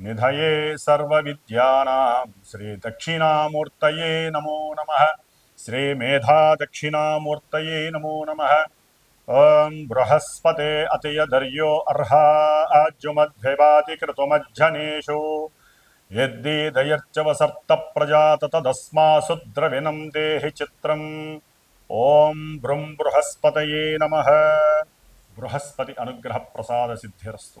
నిధయే సర్వలోకానాం భిషజే భవరోగిణాం నిధయే సర్వవిద్యానాం శ్రీదక్షిణామూర్తయే నమో నమః శ్రీమేధాదక్షిణామూర్తయే నమో నమ ఓం బృహస్పతే అతయధర్యో అర్హా ఆజ్యుమధ్వివాతి క్రతుమజ్జనేషు యద్దీదయర్చవసర్త ప్రజాత తదస్మాసు ద్రవిణం దేహి చిత్రం ఓం బృం బృహస్పతయే నమ బృహస్పతి అనుగ్రహ ప్రసాద సిద్ధిరస్తు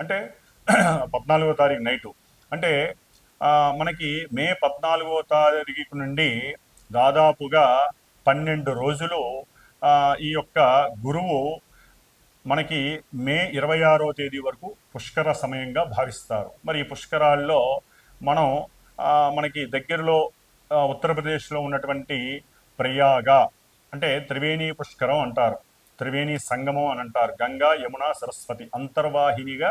అంటే పద్నాలుగో తారీఖు నైటు. అంటే మనకి మే పద్నాలుగో తారీఖు నుండి దాదాపుగా పన్నెండు రోజులు ఈ యొక్క గురువు మనకి మే ఇరవై ఆరో తేదీ వరకు పుష్కర సమయంగా భావిస్తారు. మరి ఈ పుష్కరాల్లో మనం మనకి దగ్గరలో ఉత్తరప్రదేశ్లో ఉన్నటువంటి ప్రయాగ అంటే త్రివేణి పుష్కరం అంటారు. త్రివేణి సంగమం అని అంటారు. గంగా యమున సరస్వతి అంతర్వాహినిగా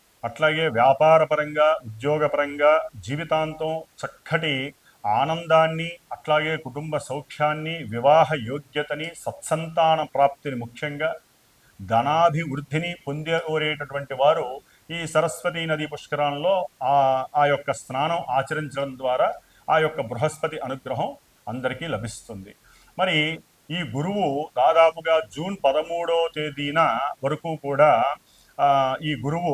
అట్లాగే వ్యాపారపరంగా ఉద్యోగపరంగా జీవితాంతం చక్కటి ఆనందాన్ని అట్లాగే కుటుంబ సౌఖ్యాన్ని వివాహ యోగ్యతని సత్సంతాన ప్రాప్తిని ముఖ్యంగా ధనాభివృద్ధిని పొందేటటువంటి వారు ఈ సరస్వతీ నది పుష్కరాలలో ఆ ఆ యొక్క స్నానం ఆచరించడం ద్వారా ఆ యొక్క బృహస్పతి అనుగ్రహం అందరికీ లభిస్తుంది. మరి ఈ గురువు దాదాపుగా జూన్ పదమూడో తేదీన వరకు కూడా ఈ గురువు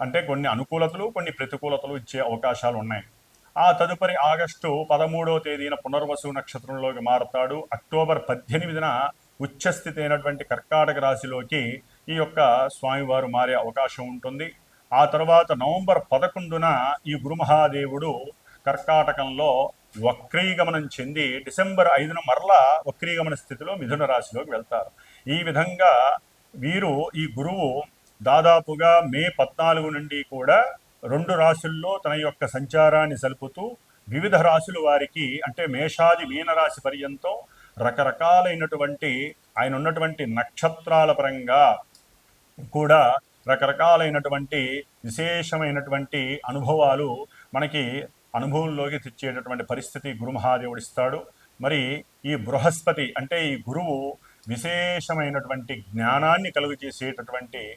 అంటే కొన్ని అనుకూలతలు కొన్ని ప్రతికూలతలు ఇచ్చే అవకాశాలు ఉన్నాయి. ఆ తదుపరి ఆగస్టు పదమూడవ తేదీన పునర్వసు నక్షత్రంలోకి మారతాడు. అక్టోబర్ పద్దెనిమిదిన ఉచ్చస్థితి అయినటువంటి కర్కాటక రాశిలోకి ఈ యొక్క స్వామివారు మారే అవకాశం ఉంటుంది. ఆ తర్వాత నవంబర్ పదకొండున ఈ గురుమహాదేవుడు కర్కాటకంలో వక్రీగమనం చెంది డిసెంబర్ ఐదున మరలా వక్రీగమన స్థితిలో మిథున రాశిలోకి వెళ్తారు. ఈ విధంగా వీరు ఈ గురువు దాదాపుగా మే పద్నాలుగు నుండి కూడా రెండు రాశుల్లో తన యొక్క సంచారాన్ని సలుపుతూ వివిధ రాశుల వారికి అంటే మేషాది మీనరాశి పర్యంతం రకరకాలైనటువంటి ఆయన ఉన్నటువంటి నక్షత్రాల పరంగా కూడా రకరకాలైనటువంటి విశేషమైనటువంటి అనుభవాలు మనకి అనుభవంలోకి తెచ్చేటటువంటి పరిస్థితి గురుమహాదేవుడు ఇస్తాడు. మరి ఈ బృహస్పతి అంటే ఈ గురువు విశేషమైనటువంటి జ్ఞానాన్ని కలుగు చేసేటటువంటి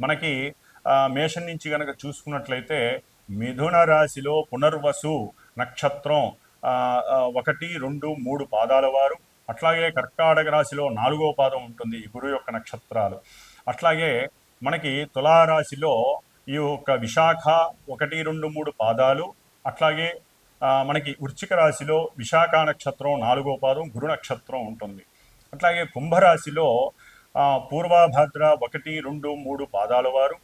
మనకి మేషన్ మేషం నుంచి కనుక చూసుకున్నట్లయితే మిథున రాశిలో పునర్వసు నక్షత్రం ఒకటి రెండు మూడు పాదాల వారు. అట్లాగే కర్కాటక రాశిలో నాలుగో పాదం ఉంటుంది ఈ గురువు యొక్క నక్షత్రాలు. అట్లాగే మనకి తులారాశిలో ఈ యొక్క విశాఖ ఒకటి రెండు మూడు పాదాలు. అట్లాగే మనకి వృచ్చిక రాశిలో విశాఖ నక్షత్రం నాలుగో పాదం గురు నక్షత్రం ఉంటుంది. అట్లాగే కుంభరాశిలో పూర్వభద్ర ఒకటి రెండు మూడు పాదాల వారు.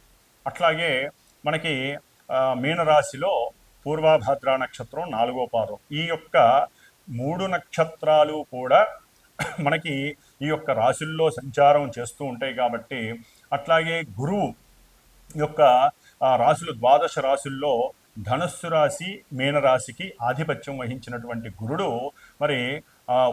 అట్లాగే మనకి మీనరాశిలో పూర్వభద్ర నక్షత్రం నాలుగో పాదం. ఈ యొక్క మూడు నక్షత్రాలు కూడా మనకి ఈ యొక్క రాశుల్లో సంచారం చేస్తూ ఉంటాయి కాబట్టి అట్లాగే గురువు యొక్క రాశులు ద్వాదశ రాశుల్లో ధనస్సు రాశి మీనరాశికి ఆధిపత్యం వహించినటువంటి గురుడు మరి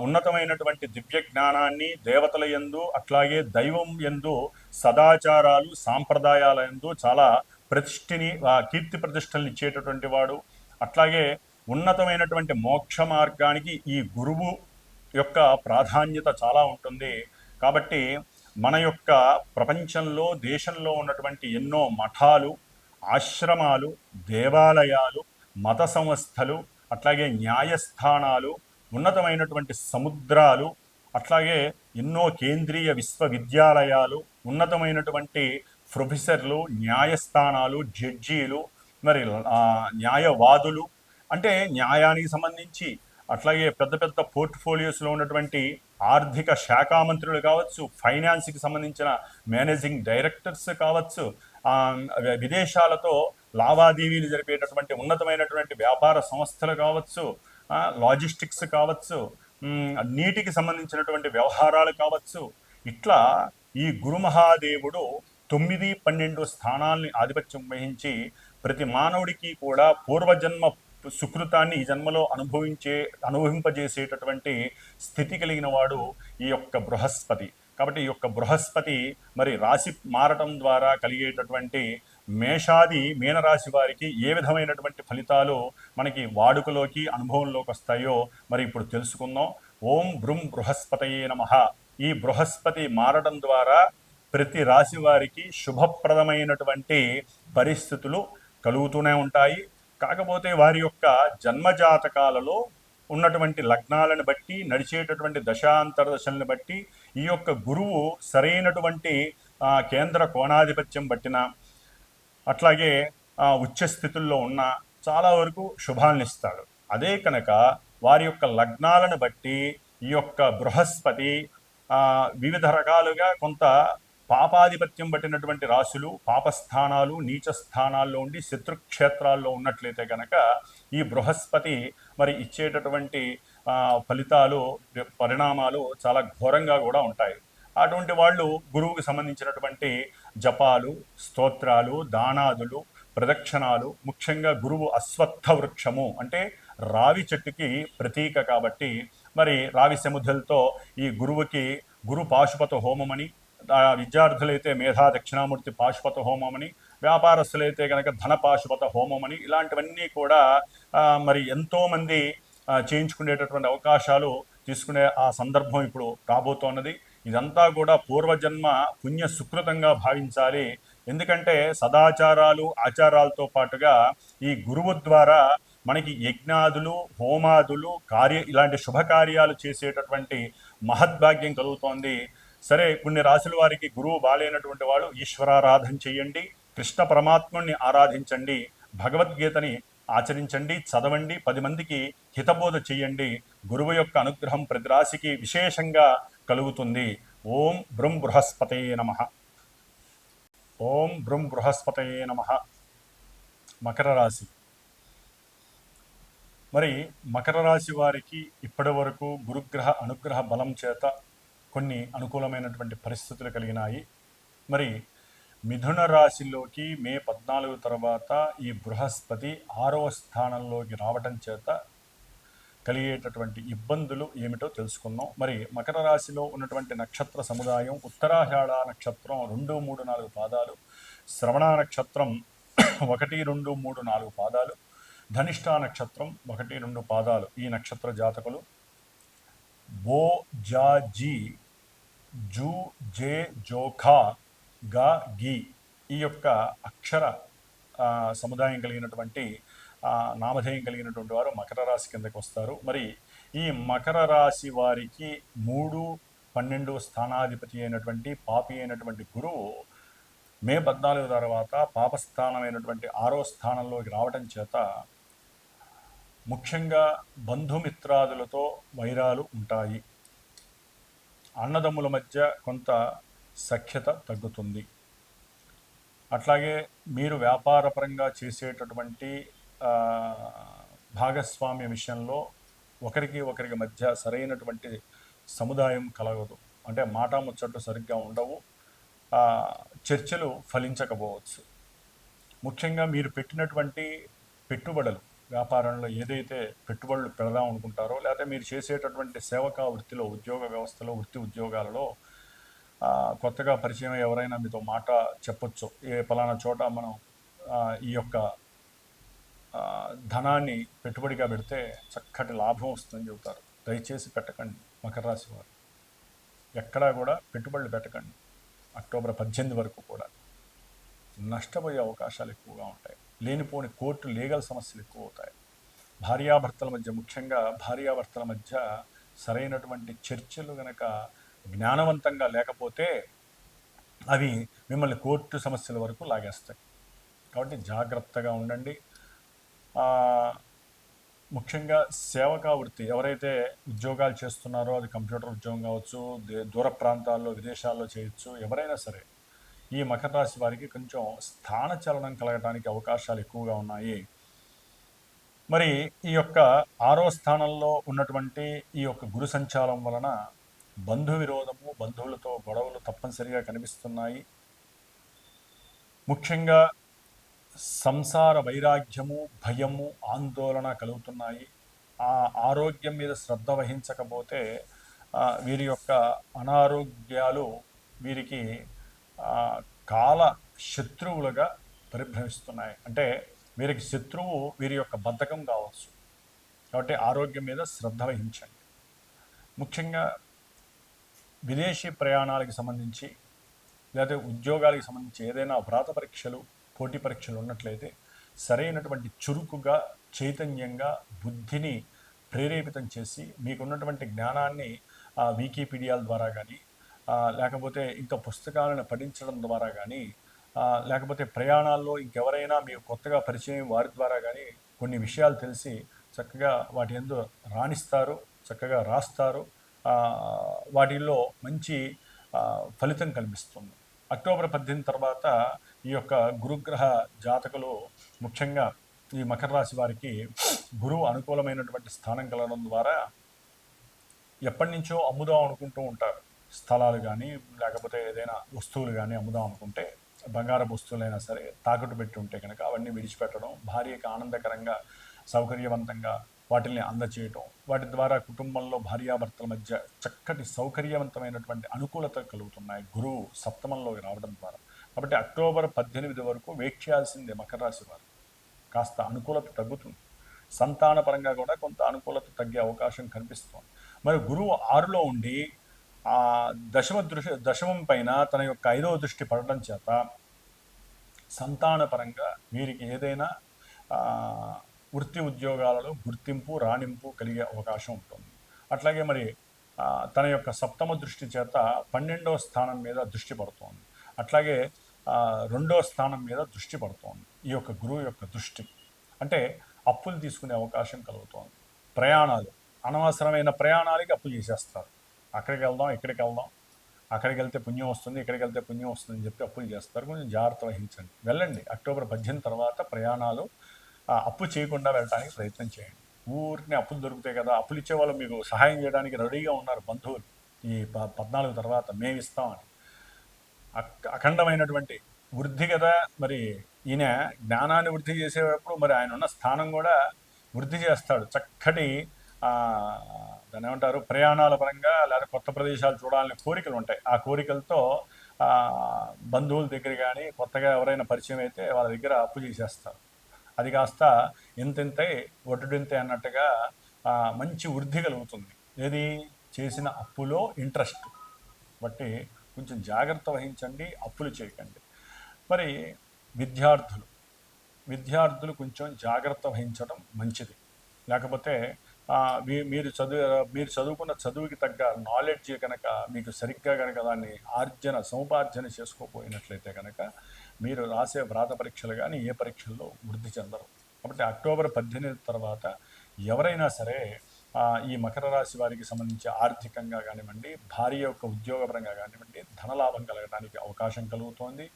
ఉన్నతమైనటువంటి దివ్య జ్ఞానాన్ని దేవతల యందు అట్లాగే దైవం యందు సదాచారాలు సాంప్రదాయాల యందు చాలా ప్రతిష్ఠిని కీర్తి ప్రతిష్టలను ఇచ్చేటటువంటి వాడు. అట్లాగే ఉన్నతమైనటువంటి మోక్ష మార్గానికి ఈ గురువు యొక్క ప్రాధాన్యత చాలా ఉంటుంది. కాబట్టి మన యొక్క ప్రపంచంలో దేశంలో ఉన్నటువంటి ఎన్నో మఠాలు ఆశ్రమాలు దేవాలయాలు మత సంస్థలు అట్లాగే న్యాయస్థానాలు ఉన్నతమైనటువంటి సముద్రాలు అట్లాగే ఎన్నో కేంద్రీయ విశ్వవిద్యాలయాలు ఉన్నతమైనటువంటి ప్రొఫెసర్లు న్యాయస్థానాలు జడ్జీలు మరి న్యాయవాదులు అంటే న్యాయానికి సంబంధించి అట్లాగే పెద్ద పెద్ద పోర్ట్ఫోలియోస్లో ఉన్నటువంటి ఆర్థిక శాఖ మంత్రులు కావచ్చు ఫైనాన్స్కి సంబంధించిన మేనేజింగ్ డైరెక్టర్స్ కావచ్చు విదేశాలతో లావాదేవీలు జరిపేటటువంటి ఉన్నతమైనటువంటి వ్యాపార సంస్థలు కావచ్చు లాజిస్టిక్స్ కావచ్చు నీటికి సంబంధించినటువంటి వ్యవహారాలు కావచ్చు. ఇట్లా ఈ గురు మహాదేవుడు తొమ్మిది పన్నెండు స్థానాల్ని ఆధిపత్యం వహించి ప్రతి మానవుడికి కూడా పూర్వజన్మ సుకృతాన్ని ఈ జన్మలో అనుభవించే అనుభవింపజేసేటటువంటి స్థితి కలిగిన వాడు ఈ యొక్క బృహస్పతి. కాబట్టి ఈ యొక్క బృహస్పతి మరి రాశి మారటం ద్వారా కలిగేటటువంటి మేషాది మీనరాశి వారికి ఏ విధమైనటువంటి ఫలితాలు మనకి వాడుకలోకి అనుభవంలోకి వస్తాయో మరి ఇప్పుడు తెలుసుకుందాం. ఓం బృం బృహస్పతయే నమ. ఈ బృహస్పతి మారడం ద్వారా ప్రతి రాశి వారికి శుభప్రదమైనటువంటి పరిస్థితులు కలుగుతూనే ఉంటాయి. కాకపోతే వారి యొక్క జన్మజాతకాలలో ఉన్నటువంటి లగ్నాలను బట్టి నడిచేటటువంటి దశాంతర దశలను బట్టి ఈ యొక్క గురువు సరైనటువంటి కేంద్ర కోణాధిపత్యం బట్టిన అట్లాగే ఉచ్చ స్థితుల్లో ఉన్న చాలా వరకు శుభాలను ఇస్తాడు. అదే కనుక వారి యొక్క లగ్నాలను బట్టి ఈ యొక్క బృహస్పతి వివిధ రకాలుగా కొంత పాపాధిపత్యం పట్టినటువంటి రాశులు పాపస్థానాలు నీచ స్థానాల్లో ఉండి శత్రుక్షేత్రాల్లో ఉన్నట్లయితే కనుక ఈ బృహస్పతి మరి ఇచ్చేటటువంటి ఫలితాలు పరిణామాలు చాలా ఘోరంగా కూడా ఉంటాయి. అటువంటి వాళ్ళు గురువుకి సంబంధించినటువంటి జపాలు స్తోత్రాలు దానాదులు ప్రదక్షిణాలు ముఖ్యంగా గురువు అశ్వత్థ వృక్షము అంటే రావి చెట్టుకి ప్రతీక కాబట్టి మరి రావి సముద్రులతో ఈ గురువుకి గురు పాశుపత హోమమని విద్యార్థులైతే మేధా దక్షిణామూర్తి పాశుపత హోమమని వ్యాపారస్తులైతే కనుక ధన పాశుపత హోమమని ఇలాంటివన్నీ కూడా మరి ఎంతోమంది చేయించుకునేటటువంటి అవకాశాలు తీసుకునే ఆ సందర్భం ఇప్పుడు రాబోతోన్నది. ఇదంతా కూడా పూర్వజన్మ పుణ్య సుకృతంగా భావించాలి. ఎందుకంటే సదాచారాలు ఆచారాలతో పాటుగా ఈ గురువు ద్వారా మనకి యజ్ఞాదులు హోమాదులు కార్య ఇలాంటి శుభకార్యాలు చేసేటటువంటి మహద్భాగ్యం కలుగుతోంది. సరే కొన్ని రాసుల వారికి గురువు బాలేనటువంటి వాళ్ళు ఈశ్వరారాధన చేయండి కృష్ణ పరమాత్ముణ్ణి ఆరాధించండి భగవద్గీతని ఆచరించండి చదవండి పది మందికి హితబోధ చేయండి. గురువు యొక్క అనుగ్రహం ప్రతి రాశికి విశేషంగా కలుగుతుంది. ఓం బృం బృహస్పతే నమ. ఓం బృం బృహస్పతే నమ. మకర రాశి. మరి మకర రాశి వారికి ఇప్పటి వరకు గురుగ్రహ అనుగ్రహ బలం చేత కొన్ని అనుకూలమైనటువంటి పరిస్థితులు కలిగినాయి. మరి మిథున రాశిలోకి మే పద్నాలుగు తర్వాత ఈ బృహస్పతి ఆరవ స్థానంలోకి రావటం చేత కలిగేటటువంటి ఇబ్బందులు ఏమిటో తెలుసుకుందాం. మరి మకర రాశిలో ఉన్నటువంటి నక్షత్ర సముదాయం ఉత్తరాషాఢ నక్షత్రం రెండు మూడు నాలుగు పాదాలు శ్రవణ నక్షత్రం ఒకటి రెండు మూడు నాలుగు పాదాలు ధనిష్ట నక్షత్రం ఒకటి రెండు పాదాలు ఈ నక్షత్ర జాతకులు. బో జా జీ జూ జే జోఖా గా గీ ఈ యొక్క అక్షర సముదాయం కలిగినటువంటి నామధేయం కలిగినటువంటి వారు మకర రాశి కిందకి వస్తారు. మరి ఈ మకర రాశి వారికి మూడు పన్నెండు స్థానాధిపతి అయినటువంటి పాపి అయినటువంటి గురువు మే పద్నాలుగు తర్వాత పాపస్థానమైనటువంటి ఆరో స్థానంలోకి రావటం చేత ముఖ్యంగా బంధుమిత్రాదులతో వైరాలు ఉంటాయి. అన్నదమ్ముల మధ్య కొంత సఖ్యత తగ్గుతుంది. అట్లాగే మీరు వ్యాపారపరంగా చేసేటటువంటి భాగస్వామ్య విషయంలో ఒకరికి ఒకరికి మధ్య సరైనటువంటి సముదాయం కలగదు. అంటే మాట ముచ్చట్లు సరిగ్గా ఉండవు. చర్చలు ఫలించకపోవచ్చు. ముఖ్యంగా మీరు పెట్టినటువంటి పెట్టుబడులు వ్యాపారంలో ఏదైతే పెట్టుబడులు పెడదాం అనుకుంటారో లేకపోతే మీరు చేసేటటువంటి సేవకా వృత్తిలో ఉద్యోగ వ్యవస్థలో వృత్తి ఉద్యోగాలలో కొత్తగా పరిచయం ఎవరైనా మీతో మాట చెప్పొచ్చు. ఏ పలానా చోట మనం ఈ యొక్క ధనాన్ని పెట్టుబడిగా పెడితే చక్కటి లాభం వస్తుందని చెబుతారు. దయచేసి పెట్టకండి మకర రాశి వారు. ఎక్కడా కూడా పెట్టుబడులు పెట్టకండి. అక్టోబర్ పద్దెనిమిది వరకు కూడా. నష్టపోయే అవకాశాలు ఎక్కువగా ఉంటాయి. లేనిపోని కోర్టు లీగల్ సమస్యలు ఎక్కువ అవుతాయి భార్యాభర్తల మధ్య ముఖ్యంగా భార్యాభర్తల మధ్య సరైనటువంటి చర్చలు గనక జ్ఞానవంతంగా లేకపోతే అవి మిమ్మల్ని కోర్టు సమస్యల వరకు లాగేస్తాయి. కాబట్టి జాగ్రత్తగా ఉండండి. ముఖ్యంగా సేవకా వృత్తి ఎవరైతే ఉద్యోగాలు చేస్తున్నారో అది కంప్యూటర్ ఉద్యోగం కావచ్చు దే- దూర ప్రాంతాల్లో విదేశాల్లో చేయొచ్చు ఎవరైనా సరే ఈ మకర రాశి వారికి కొంచెం స్థానచలనం కలగడానికి అవకాశాలు ఎక్కువగా ఉన్నాయి. మరి ఈ యొక్క ఆరో స్థానంలో ఉన్నటువంటి ఈ యొక్క గురు సంచారం వలన బంధు విరోధము బంధువులతో గొడవలు తప్పనిసరిగా కనిపిస్తున్నాయి. ముఖ్యంగా సంసార వైరాగ్యము భయము ఆందోళన కలుగుతున్నాయి. ఆ ఆరోగ్యం మీద శ్రద్ధ వహించకపోతే వీరి యొక్క అనారోగ్యాలు వీరికి కాల శత్రువులుగా పరిభ్రమిస్తున్నాయి. అంటే వీరికి శత్రువు వీరి యొక్క బద్ధకం కావచ్చు. కాబట్టి ఆరోగ్యం మీద శ్రద్ధ వహించండి. ముఖ్యంగా విదేశీ ప్రయాణాలకు సంబంధించి లేదా ఉద్యోగాలకు సంబంధించి ఏదైనా వ్రాత పరీక్షలు పోటీ పరీక్షలు ఉన్నట్లయితే సరైనటువంటి చురుకుగా చైతన్యంగా బుద్ధిని ప్రేరేపితం చేసి మీకున్నటువంటి జ్ఞానాన్ని వికీపీడియాల ద్వారా కానీ లేకపోతే ఇంకా పుస్తకాలను పఠించడం ద్వారా కానీ లేకపోతే ప్రయాణాల్లో ఇంకెవరైనా మీకు కొత్తగా పరిచయం వారి ద్వారా కానీ కొన్ని విషయాలు తెలిసి చక్కగా వాటి ఎందు రాణిస్తారు చక్కగా రాస్తారు. వాటిల్లో మంచి ఫలితం కల్పిస్తుంది. అక్టోబర్ పద్దెనిమిది తర్వాత ఈ యొక్క గురుగ్రహ జాతకులు ముఖ్యంగా ఈ మకర రాశి వారికి గురువు అనుకూలమైనటువంటి స్థానం కలగడం ద్వారా ఎప్పటి నుంచో అమ్ముదాం అనుకుంటూ ఉంటారు. స్థలాలు కానీ లేకపోతే ఏదైనా వస్తువులు కానీ అమ్ముదాం అనుకుంటే బంగారపు వస్తువులైనా సరే తాకట్టు పెట్టి ఉంటే కనుక అవన్నీ విడిచిపెట్టడం భార్యకి ఆనందకరంగా సౌకర్యవంతంగా వాటిని అందచేయటం వాటి ద్వారా కుటుంబంలో భార్యాభర్తల మధ్య చక్కటి సౌకర్యవంతమైనటువంటి అనుకూలత కలుగుతున్నాయి. గురువు సప్తమంలోకి రావడం ద్వారా. కాబట్టి అక్టోబర్ పద్దెనిమిది వరకు వెయిట్ చేయాల్సిందే మకర రాశి వారు. కాస్త అనుకూలత తగ్గుతుంది. సంతాన పరంగా కూడా కొంత అనుకూలత తగ్గే అవకాశం కనిపిస్తుంది. మరి గురువు ఆరులో ఉండి ఆ దశమ దృష్టి దశమం పైన తన యొక్క ఐదవ దృష్టి పడడం చేత సంతానపరంగా వీరికి ఏదైనా వృత్తి ఉద్యోగాలలో గుర్తింపు రాణింపు కలిగే అవకాశం ఉంటుంది. అట్లాగే మరి తన యొక్క సప్తమ దృష్టి చేత పన్నెండవ స్థానం మీద దృష్టి పడుతోంది. అట్లాగే రెండో స్థానం మీద దృష్టి పడుతోంది. ఈ యొక్క గురువు యొక్క దృష్టి. అంటే అప్పులు తీసుకునే అవకాశం కలుగుతోంది. ప్రయాణాలు. అనవసరమైన ప్రయాణాలకి అప్పు చేసేస్తారు. అక్కడికి వెళ్దాం ఇక్కడికి వెళ్దాం. అక్కడికి వెళ్తే పుణ్యం వస్తుంది ఇక్కడికి వెళ్తే పుణ్యం వస్తుంది అని చెప్పి అప్పులు చేస్తారు. కొంచెం జాగ్రత్త వహించండి. వెళ్ళండి. అక్టోబర్ పద్దెనిమిది తర్వాత ప్రయాణాలు అప్పు చేయకుండా వెళ్ళడానికి ప్రయత్నం చేయండి. ఊరిని అప్పులు దొరుకుతాయి కదా. అప్పులు ఇచ్చే వాళ్ళు మీకు సహాయం చేయడానికి రెడీగా ఉన్నారు బంధువులు. ఈ ప పద్నాలుగు తర్వాత మేము ఇస్తామని అఖండమైనటువంటి వృద్ధి కదా మరి. ఈయన జ్ఞానాన్ని వృద్ధి చేసేటప్పుడు మరి ఆయన ఉన్న స్థానం కూడా వృద్ధి చేస్తాడు. చక్కటి దాని ఏమంటారు ప్రయాణాల పరంగా లేదా కొత్త ప్రదేశాలు చూడాలని కోరికలు ఉంటాయి. ఆ కోరికలతో బంధువుల దగ్గర కానీ కొత్తగా ఎవరైనా పరిచయం అయితే వాళ్ళ దగ్గర అప్పు చేసేస్తారు. అది కాస్త ఇంతింతై ఒడ్డుడింతే అన్నట్టుగా మంచి వృద్ధి కలుగుతుంది. ఏది? చేసిన అప్పులో ఇంట్రెస్ట్. బట్టి కొంచెం జాగ్రత్త వహించండి అప్పులు చేయకండి. మరి విద్యార్థులు విద్యార్థులు కొంచెం జాగ్రత్త వహించడం మంచిది. లేకపోతే మీ- మీరు చదువు మీరు చదువుకున్న చదువుకి తగ్గ నాలెడ్జ్ కనుక మీకు సరిగ్గా కనుక దాన్ని ఆర్జన సముపార్జన చేసుకోపోయినట్లయితే కనుక మీరు రాసే వ్రాత పరీక్షలు కానీ ఏ పరీక్షల్లో వృద్ధి చెందరు. కాబట్టి అక్టోబర్ పద్దెనిమిది తర్వాత ఎవరైనా సరే ఈ మకర రాశి వారికి సంబంధించి ఆర్థికంగా కానివ్వండి భార్య యొక్క ఉద్యోగపరంగా కానివ్వండి ధనలాభం కలగడానికి అవకాశం కలుగుతోంది.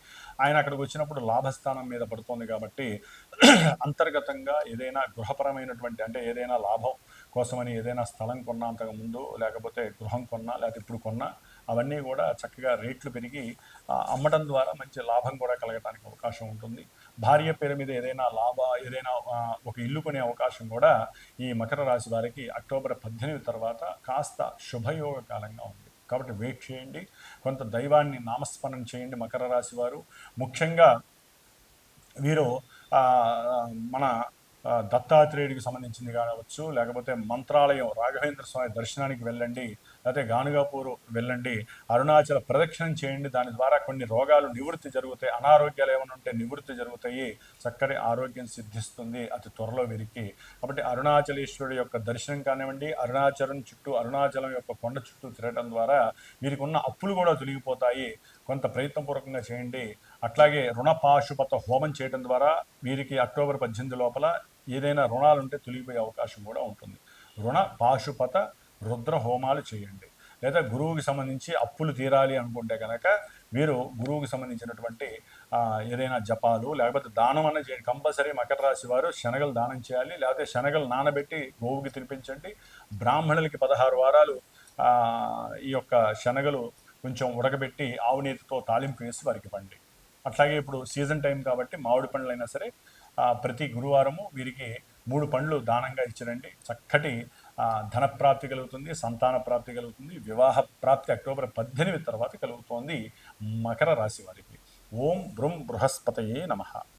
ఆయన అక్కడికి వచ్చినప్పుడు లాభస్థానం మీద పడుతోంది కాబట్టి అంతర్గతంగా ఏదైనా గృహపరమైనటువంటి అంటే ఏదైనా లాభం కోసమని ఏదైనా స్థలం కొన్నా అంతకు ముందు లేకపోతే గృహం కొన్నా లేకపోతే ఇప్పుడు కొన్నా అవన్నీ కూడా చక్కగా రేట్లు పెరిగి అమ్మడం ద్వారా మంచి లాభం కూడా కలగడానికి అవకాశం ఉంటుంది. భార్య పేరు మీద ఏదైనా లాభ ఏదైనా ఒక ఇల్లు కొనే అవకాశం కూడా ఈ మకర రాశి వారికి అక్టోబర్ పద్దెనిమిది తర్వాత కాస్త శుభయోగ కాలంగా ఉంది. కాబట్టి వెయిట్ చేయండి. కొంత దైవాన్ని నామస్మరణ చేయండి మకర రాశి వారు. ముఖ్యంగా వీరు మన దత్తాత్రేయుడికి సంబంధించింది కావచ్చు లేకపోతే మంత్రాలయం రాఘవేంద్ర స్వామి దర్శనానికి వెళ్ళండి లేకపోతే గానుగాపూర్ వెళ్ళండి అరుణాచల ప్రదక్షిణం చేయండి దాని ద్వారా కొన్ని రోగాలు నివృత్తి జరుగుతాయి అనారోగ్యాలు ఏమైనా ఉంటే నివృత్తి జరుగుతాయి చక్కటి ఆరోగ్యం సిద్ధిస్తుంది అతి త్వరలో వీరికి. కాబట్టి అరుణాచలేశ్వరుడు యొక్క దర్శనం కానివ్వండి అరుణాచలం చుట్టూ అరుణాచలం యొక్క కొండ చుట్టూ తిరగడం ద్వారా వీరికి ఉన్న అప్పులు కూడా తొలగిపోతాయి. కొంత ప్రయత్నపూర్వకంగా చేయండి. అట్లాగే రుణపాశుపత హోమం చేయడం ద్వారా వీరికి అక్టోబర్ పద్దెనిమిది లోపల ఏదైనా రుణాలు ఉంటే తొలగిపోయే అవకాశం కూడా ఉంటుంది. రుణ పాశుపత రుద్ర హోమాలు చేయండి. లేదా గురువుకి సంబంధించి అప్పులు తీరాలి అనుకుంటే కనుక వీరు గురువుకి సంబంధించినటువంటి ఏదైనా జపాలు లేకపోతే దానం అన్న చేయండి. కంపల్సరీ మకర రాశి వారు శనగలు దానం చేయాలి. లేకపోతే శనగలు నానబెట్టి గోవుకి తినిపించండి. బ్రాహ్మణులకి పదహారు వారాలు ఈ యొక్క శనగలు కొంచెం ఉడకబెట్టి ఆవునీతితో తాలింపు వేసి వారికి పండి. అట్లాగే ఇప్పుడు సీజన్ టైం కాబట్టి మామిడి పండ్లైనా సరే ప్రతి గురువారము వీరికి మూడు పండ్లు దానంగా ఇచ్చిరండి. చక్కటి ధనప్రాప్తి కలుగుతుంది సంతాన ప్రాప్తి కలుగుతుంది వివాహ ప్రాప్తి అక్టోబర్ పద్దెనిమిది తర్వాత కలుగుతోంది మకర రాశి వారికి. ఓం బృం బృహస్పతయే నమః.